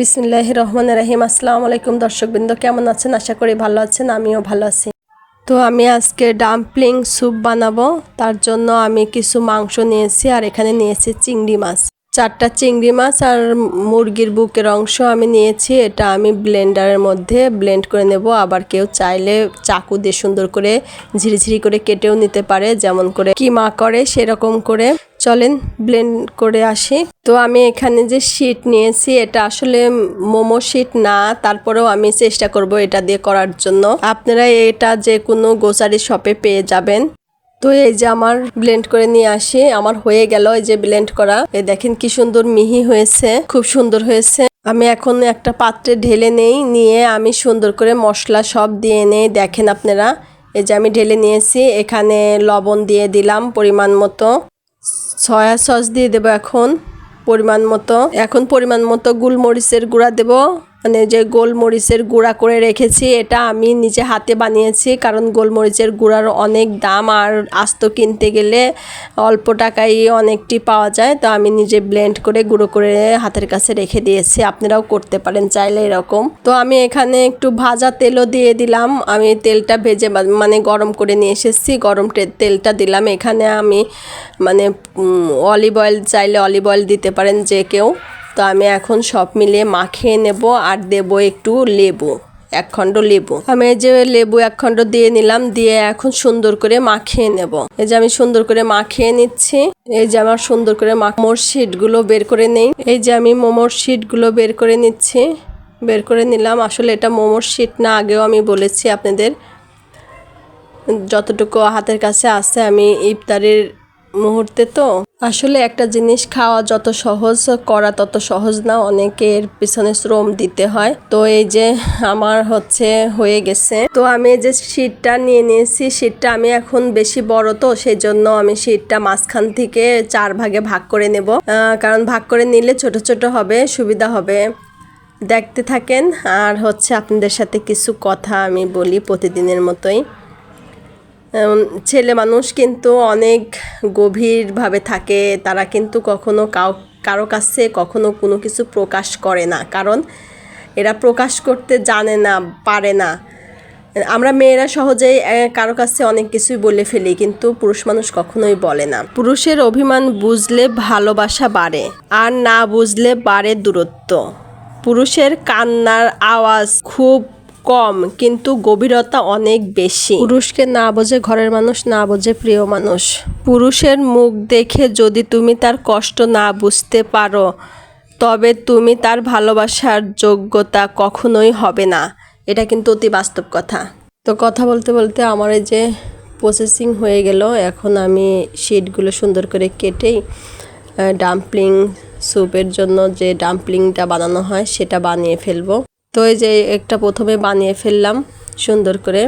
বিসমুল্লাহ রহমান রাহিম আসসালামু আলাইকুম দর্শকবৃন্দ, কেমন আছেন? আশা করি ভালো আছেন, আমিও ভালো আছি। তো আমি আজকে ডাম্পলিং স্যুপ বানাবো, তার জন্য আমি কিছু মাংস নিয়েছি আর এখানে নিয়েছি চিংড়ি মাছ। চারটা চিংড়ি মাছ আর মুরগির বুকের অংশ আমি নিয়েছি, এটা আমি ব্লেন্ডারের মধ্যে ব্লেন্ড করে নেব। আবার কেউ চাইলে চাকু দিয়ে সুন্দর করে ঝিরিঝিরি করে কেটেও নিতে পারে, যেমন করে কিমা করে, সেরকম করে। চলেন ব্লেন্ড করে আসি। তো আমি এখানে যে শিট নিয়েছি, এটা আসলে মোমো শিট না, তারপরেও আমি চেষ্টা করব এটা দিয়ে করার জন্য। আপনারা এটা যে কোনো গোসারি শপে পেয়ে যাবেন। তো এই যে আমার ব্লেন্ড করে নিয়ে আসি, আমার হয়ে গেল এই যে ব্লেন্ড করা। এই দেখেন কি সুন্দর মিহি হয়েছে, খুব সুন্দর হয়েছে। আমি এখন একটা পাত্রে ঢেলে নেই, নিয়ে আমি সুন্দর করে মশলা সব দিয়ে নেই। দেখেন আপনারা, এই যে আমি ঢেলে নিয়েছি, এখানে লবণ দিয়ে দিলাম পরিমাণ মতো। সয়া সস দিয়ে দেবো এখন পরিমাণ মতো। এখন পরিমাণ মতো গুলমরিচের গুঁড়া দেব। মানে যে গোলমরিচের গুঁড়া করে রেখেছি, এটা আমি নিজে হাতে বানিয়েছি। কারণ গোলমরিচের গুঁড়ার অনেক দাম আর আস্ত কিনতে গেলে অল্প টাকায় অনেকটি পাওয়া যায়। তো আমি নিজে ব্লেন্ড করে গুঁড়ো করে হাতের কাছে রেখে দিয়েছি। আপনারাও করতে পারেন, চাইলে এরকম। তো আমি এখানে একটু ভাজা তেলও দিয়ে দিলাম। আমি তেলটা ভেজে মানে গরম করে নিয়ে এসেছি। গরম তেলটা দিলাম। এখানে আমি মানে অলিভ অয়েল চাইলে অলিভ অয়েল দিতে পারেন যে কেউ। তো আমি এখন সব মিলিয়ে মাখিয়ে নেব আর দেব একটু লেবু, এক খণ্ড লেবু। আমি এই যে লেবু এক খণ্ড দিয়ে নিলাম, দিয়ে এখন সুন্দর করে মাখিয়ে নেব। এই যে আমি সুন্দর করে মাখিয়ে নিচ্ছি। এই যে আমার সুন্দর করে মোমোর শিটগুলো বের করে নেই। এই যে আমি মোমোর শিটগুলো বের করে নিচ্ছি। বের করে নিলাম। আসলে এটা মোমোর শিট না, আগেও আমি বলেছি আপনাদের। যতটুকু হাতের কাছে আছে, আমি ইফতারের মুহূর্তে তো। আসলে একটা জিনিস খাওয়া যত সহজ, করা তত সহজ না, অনেকের পিছনে শ্রম দিতে হয়। তো এই যে আমার হচ্ছে হয়ে গেছে। তো আমি যে শীটটা নিয়ে নিয়েছি শীটটা আমি এখন বেশি বড় তো সেই জন্য আমি শীটটা মাঝখান থেকে চার ভাগে ভাগ করে নেব। কারণ ভাগ করে নিলে ছোট ছোট হবে, সুবিধা হবে। দেখতে থাকেন, আর হচ্ছে আপনাদের সাথে কিছু কথা আমি বলি প্রতিদিনের মতোই। ছেলে মানুষ কিন্তু অনেক গভীরভাবে থাকে। তারা কিন্তু কখনো কাউ, কারও কাছে কখনো কোনো কিছু প্রকাশ করে না। কারণ এরা প্রকাশ করতে জানে না, পারে না। আমরা মেয়েরা সহজেই কারও কাছে অনেক কিছুই বলে ফেলি, কিন্তু পুরুষ মানুষ কখনোই বলে না। পুরুষের অভিমান বুঝলে ভালোবাসা বাড়ে, আর না বুঝলে বাড়ে দূরত্ব। পুরুষের কান্নার আওয়াজ খুব কম, কিন্তু গভীরতা অনেক বেশি। পুরুষকে না বোঝে ঘরের মানুষ, না বোঝে প্রিয় মানুষ। পুরুষের মুখ দেখে যদি তুমি তার কষ্ট না বুঝতে পারো, তবে তুমি তার ভালোবাসার যোগ্যতা কখনোই হবে না। এটা কিন্তু অতি বাস্তব কথা। তো কথা বলতে বলতে আমার এই যে প্রসেসিং হয়ে গেল, এখন আমি শিটগুলো সুন্দর করে কেটেই ডাম্পলিং স্যুপের জন্য যে ডাম্পলিংটা বানানো হয়, সেটা বানিয়ে ফেলব। তো এই যে একটা প্রথমে বানিয়ে ফেললাম সুন্দর করে।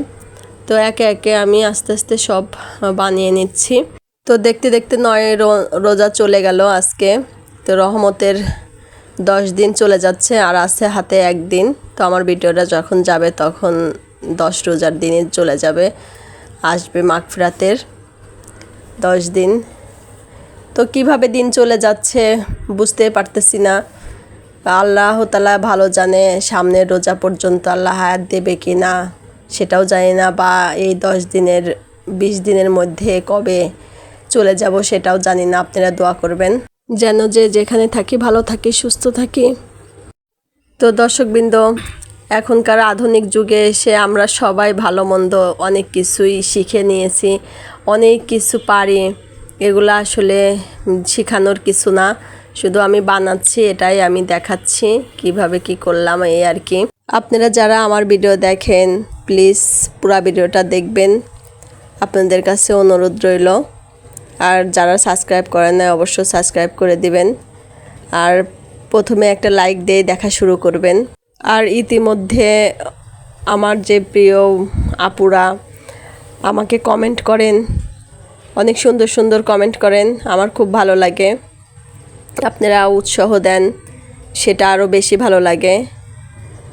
তো একে একে আমি আস্তে আস্তে সব বানিয়ে নিচ্ছি। তো দেখতে দেখতে নয় রোজা চলে গেল আজকে। তো রহমতের দশ দিন চলে যাচ্ছে আর আছে হাতে একদিন। তো আমার ভিডিওটা যখন যাবে তখন দশ রোজার দিনে চলে যাবে, আসবে মাগফিরাতের দশ দিন। তো কীভাবে দিন চলে যাচ্ছে বুঝতে পারতেছি না। আল্লাহ তালা ভালো জানে সামনের রোজা পর্যন্ত আল্লাহ হায়াত দেবে কি না সেটাও জানি না। বা এই দশ দিনের, বিশ দিনের মধ্যে কবে চলে যাব সেটাও জানি না। আপনারা দোয়া করবেন। যেন যে যেখানে থাকি, ভালো থাকি, সুস্থ থাকি। তো দর্শকবৃন্দ, এখনকার আধুনিক যুগে এসে আমরা সবাই ভালো মন্দ অনেক কিছুই শিখে নিয়েছি। অনেক কিছু পারি, এগুলো আসলে শেখানোর কিছু না। শুধু আমি বানাচ্ছি, এটাই আমি দেখাচ্ছি, কীভাবে কি করলাম এই আর কি। আপনারা যারা আমার ভিডিও দেখেন, প্লিজ পুরো ভিডিওটা দেখবেন। আপনাদের কাছে অনুরোধ রইল। আর যারা সাবস্ক্রাইব করেন না অবশ্যই সাবস্ক্রাইব করে দিবেন। আর প্রথমে একটা লাইক দিয়ে দেখা শুরু করবেন। আর ইতিমধ্যে আমার যে প্রিয় আপুরা, আমাকে কমেন্ট করেন। অনেক সুন্দর সুন্দর কমেন্ট করেন, আমার খুব ভালো লাগে। আপনারা উৎসাহ দেন, সেটা আরও বেশি ভালো লাগে।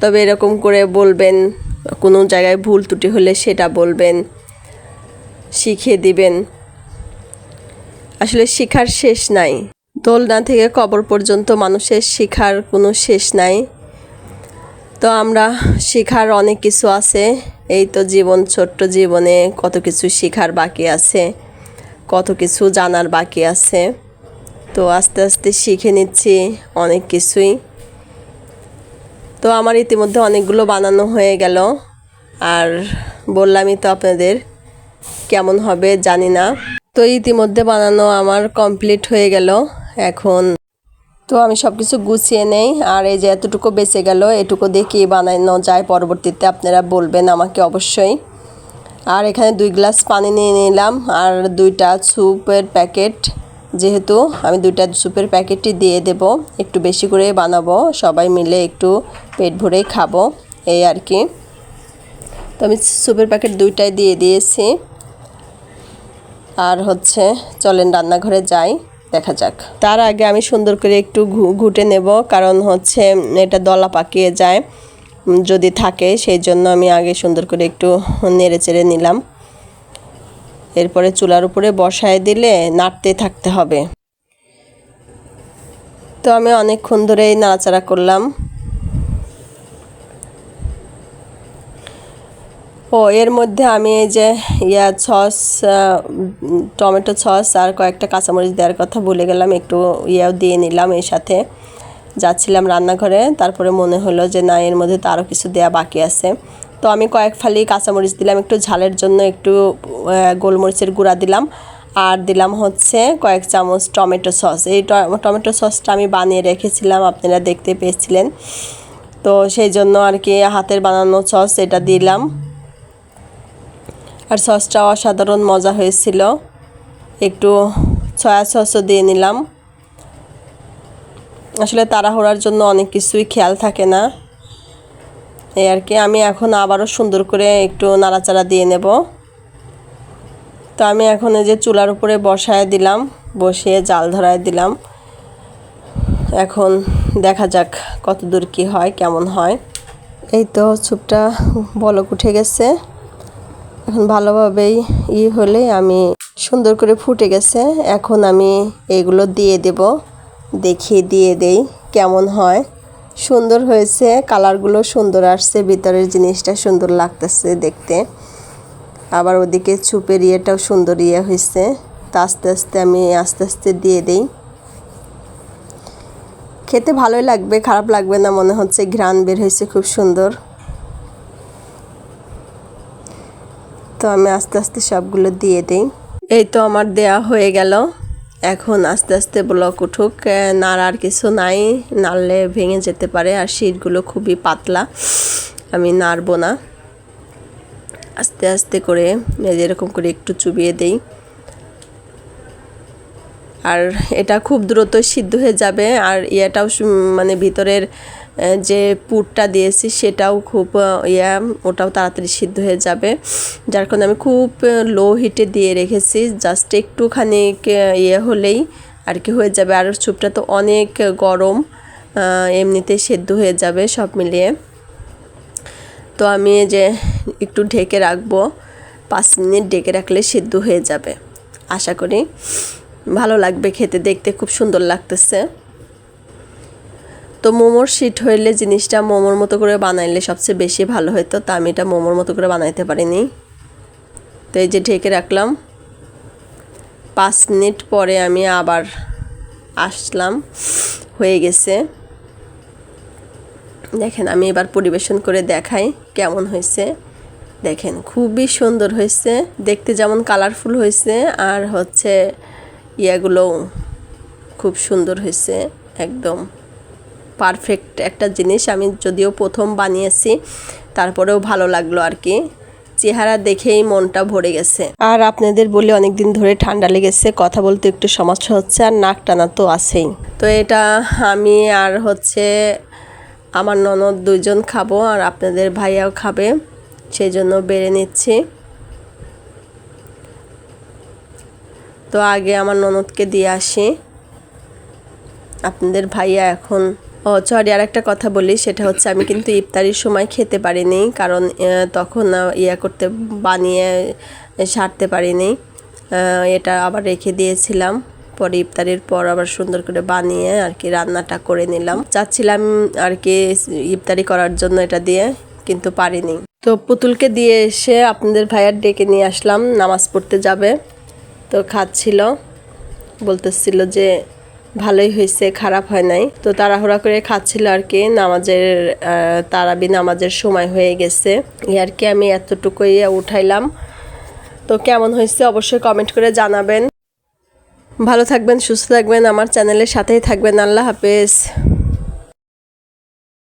তবে এরকম করে বলবেন, কোনো জায়গায় ভুল ত্রুটি হলে সেটা বলবেন, শিখিয়ে দিবেন। আসলে শিখার শেষ নাই। দোলনা থেকে কবর পর্যন্ত মানুষের শিখার কোনো শেষ নাই। তো আমরা শেখার অনেক কিছু আছে। এই তো জীবন, ছোট্ট জীবনে কত কিছু শেখার বাকি আছে, কত কিছু জানার বাকি আছে। তো আস্তে আস্তে শিখে নিচ্ছি অনেক কিছুই। তো আমার ইতিমধ্যে অনেকগুলো বানানো হয়ে গেল। আর বললামই তো আপনাদের কেমন হবে জানি না। তো ইতিমধ্যে বানানো আমার কমপ্লিট হয়ে গেল এখন। তো আমি সব কিছু গুছিয়ে নেই আর এই যে এতটুকু বেঁচে গেল, এটুকু দিয়ে কী বানানো যায় পরবর্তীতে আপনারা বলবেন আমাকে অবশ্যই। আর এখানে দুই গ্লাস পানি নিয়ে নিলাম আর দুইটা স্যুপের প্যাকেট। যেহেতু আমি দুইটা স্যুপের প্যাকেটই দিয়ে দেব, একটু বেশি করে বানাবো, সবাই মিলে একটু পেট ভরেই খাব, এই আর কি। তো আমি স্যুপের প্যাকেট দুইটাই দিয়ে দিয়েছি। আর হচ্ছে, চলেন রান্নাঘরে যাই, দেখা যাক। তার আগে আমি সুন্দর করে একটু ঘুটে নেব, কারণ হচ্ছে এটা দলা পাকিয়ে যায় যদি থাকে, সেই জন্য আমি আগে সুন্দর করে একটু নেড়ে চেড়ে নিলাম। এরপরে চুলার উপরে বসায় দিলে নাড়তে থাকতে হবে। তো আমি অনেকক্ষণ ধরেই নাড়াচাড়া করলাম। ও, এর মধ্যে আমি এই যে ইয়া সস টমেটো সস আর কয়েকটা কাঁচামরিচ দেওয়ার কথা ভুলে গেলাম, একটু ইয়াও দিয়ে নিলাম এর সাথে। যাচ্ছিলাম রান্নাঘরে, তারপরে মনে হলো যে না, এর মধ্যে তো আরও কিছু দেওয়া বাকি আছে। তো আমি কয়েক ফালি কাঁচামরিচ দিলাম, একটু ঝালের জন্য একটু গোলমরিচের গুঁড়া দিলাম। আর দিলাম হচ্ছে কয়েক চামচ টমেটো সস। এই টমেটো সসটা আমি বানিয়ে রেখেছিলাম, আপনারা দেখতে পেয়েছিলেন। তো সেই জন্য আর কি হাতের বানানো সস এটা দিলাম। আর সসটা অসাধারণ মজা হয়েছিল। একটু সয়া সসও দিয়ে নিলাম। আসলে তাড়াহুড়ার জন্য অনেক কিছুই খেয়াল থাকে না। এই আর কি, আমি এখন আবারও সুন্দর করে একটু নাড়াচাড়া দিয়ে নেব। তো আমি এখন এই যে চুলার উপরে বসায় দিলাম, বসিয়ে জাল ধরায় দিলাম। এখন দেখা যাক কত দূর কী হয়, কেমন হয়। এই তো চুপটা বলক উঠে গেছে। এখন ভালোভাবেই ই হলে আমি সুন্দর করে ফুটে গেছে। এখন আমি এগুলো দিয়ে দেব, দেখিয়ে দিয়ে দেই কেমন হয়। সুন্দর হয়েছে, কালারগুলো সুন্দর আসছে, ভিতরের জিনিসটা সুন্দর লাগতেছে দেখতে। আবার ওদিকে চুপের ইয়েটাও সুন্দর ইয়ে হয়েছে, তা আস্তে আস্তে আমি আস্তে আস্তে দিয়ে দিই। খেতে ভালোই লাগবে, খারাপ লাগবে না, মনে হচ্ছে ঘ্রাণ বের হয়েছে খুব সুন্দর। তো আমি আস্তে আস্তে সবগুলো দিয়ে দিই। এই তো আমার দেয়া হয়ে গেল। এখন আস্তে আস্তে ব্লক উঠুক নাড় নাড়ার কিছু নাই, নাড়লে ভেঙে যেতে পারে আর শীটগুলো খুবই পাতলা, আমি নাড়বো না। আস্তে আস্তে করে এরকম করে একটু চুবিয়ে দেই। আর এটা খুব দ্রুত সিদ্ধ হয়ে যাবে। আর ইয়েটাও মানে ভিতরের যে পুরটা দিয়েছি সেটাও খুব ইয়া, ওটাও তাড়াতাড়ি সিদ্ধ হয়ে যাবে। যার কারণে আমি খুব লো হিটে দিয়ে রেখেছি। জাস্ট একটুখানি ইয়ে হলেই আর কি হয়ে যাবে। আর স্যুপটা তো অনেক গরম এমনিতে সেদ্ধ হয়ে যাবে সব মিলিয়ে। তো আমি যে একটু ঢেকে রাখব। পাঁচ মিনিট ঢেকে রাখলে সিদ্ধ হয়ে যাবে। আশা করি। ভালো লাগবে খেতে, দেখতে খুব সুন্দর লাগতেছে। তো মোমোর শিট হইলে জিনিসটা মোমোর মতো করে বানাইলে সবচেয়ে বেশি ভালো হতো তা আমি এটা মোমোর মতো করে বানাইতে পারিনি। তো এই যে ঢেকে রাখলাম। পাঁচ মিনিট পরে আমি আবার আসলাম, হয়ে গেছে। দেখেন, আমি এবার পরিবেশন করে দেখাই কেমন হয়েছে। দেখেন, খুবই সুন্দর হয়েছে, দেখতে যেমন কালারফুল হয়েছে, আর হচ্ছে ইয়াগুলোও খুব সুন্দর হয়েছে, একদম পারফেক্ট একটা জিনিস। আমি যদিও প্রথম বানিয়েছি, তারপরেও ভালো লাগল আর কি। চেহারা দেখেই মনটা ভরে গেছে। আর আপনাদের বলে অনেক দিন ধরে ঠান্ডা লেগেছে, কথা বলতে একটু সমস্যা হচ্ছে, আর নাক টানা তো আছেই। তো এটা আমি আর হচ্ছে আমার ননদ দুজন খাব, আর আপনাদের ভাইয়াও খাবে, সেই জন্য বেড়ে নিচ্ছি। তো আগে আমার ননদকে দিয়ে আসি। আপনাদের ভাইয়া এখন ও সরি আর একটা কথা বলি, সেটা হচ্ছে আমি কিন্তু ইফতারির সময় খেতে পারিনি, কারণ তখন ইয়া করতে বানিয়ে সারতে পারিনি। এটা আবার রেখে দিয়েছিলাম, পরে ইফতারির পর আবার সুন্দর করে বানিয়ে আর কি রান্নাটা করে নিলাম। চাচ্ছিলাম আর কি ইফতারি করার জন্য এটা দিয়ে, কিন্তু পারিনি। তো পুতুলকে দিয়ে এসে আপনাদের ভাইয়ার ডেকে নিয়ে আসলাম, নামাজ পড়তে যাবে। তো খাচ্ছিল। বলতেছিল যে, ভালোই হয়েছে, খারাপ হয় নাই। তো তাড়াহুড়া করে খাচ্ছিল আর কি। নামাজের তারাবি নামাজের সময় হয়ে গেছে। এই আর কি আমি এতটুকুই উঠাইলাম। তো কেমন হয়েছে অবশ্যই কমেন্ট করে জানাবেন। ভালো থাকবেন, সুস্থ থাকবেন। আমার চ্যানেলের সাথেই থাকবেন। আল্লাহ হাফেজ।